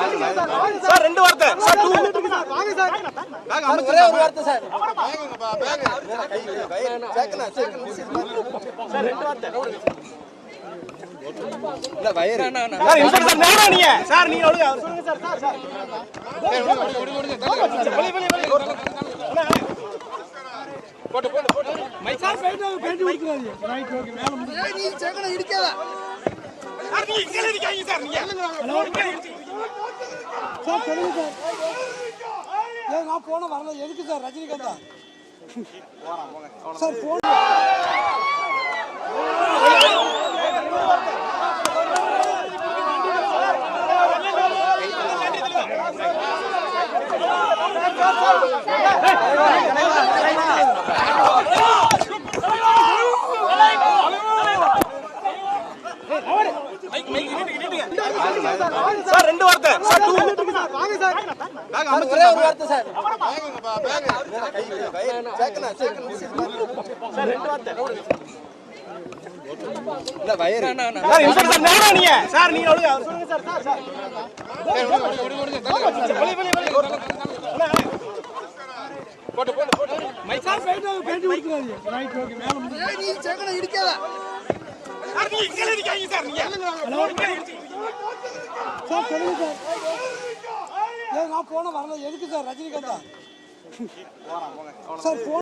Sir ரெண்டு வார்த்தை. Sir டூ வாங்க சார் வாங்க ஒரே ஒரு வார்த்தை சார். வாங்கங்கப்பா பேக் சேக்கனா சேக்கனா சார் ரெண்டு வார்த்தை நீங்க சார். Sir sir. போட்டு நீ செக்கன இடிக்கல சார் நீங்க இங்க சார் நீங்க. சார் சொல்லுங்க சார் ஏன் நான் போன வரல. எதுக்கு சார் ரஜினிகாந்தா? சார் போன சார் ரெண்டு வார்த்தை. சார் டூ சார், ஒரே ஒரு வார்த்தை சார். சேர்க்கணா, சேர்க்கணா. இல்ல, வயிறு. சார் இன்ஸ்பெக்டர் நேரா நீங்க. சார் நீங்க ஒழுங்கா சொல்லுங்க சார் சார் சார். வெளிய, வெளிய, வெளிய. சார். போயிட்டு பேட்டி கொடுக்குறாரு ரைட் ஓகே மேல முடிஞ்சு. சார், நீங்க இங்கே இருக்காங்க சார் நீங்க. சார் சொல்லுங்க சார் ஏன் நான் போன வரல எதுக்கு சார் ரஜினிகாந்தா சார் போன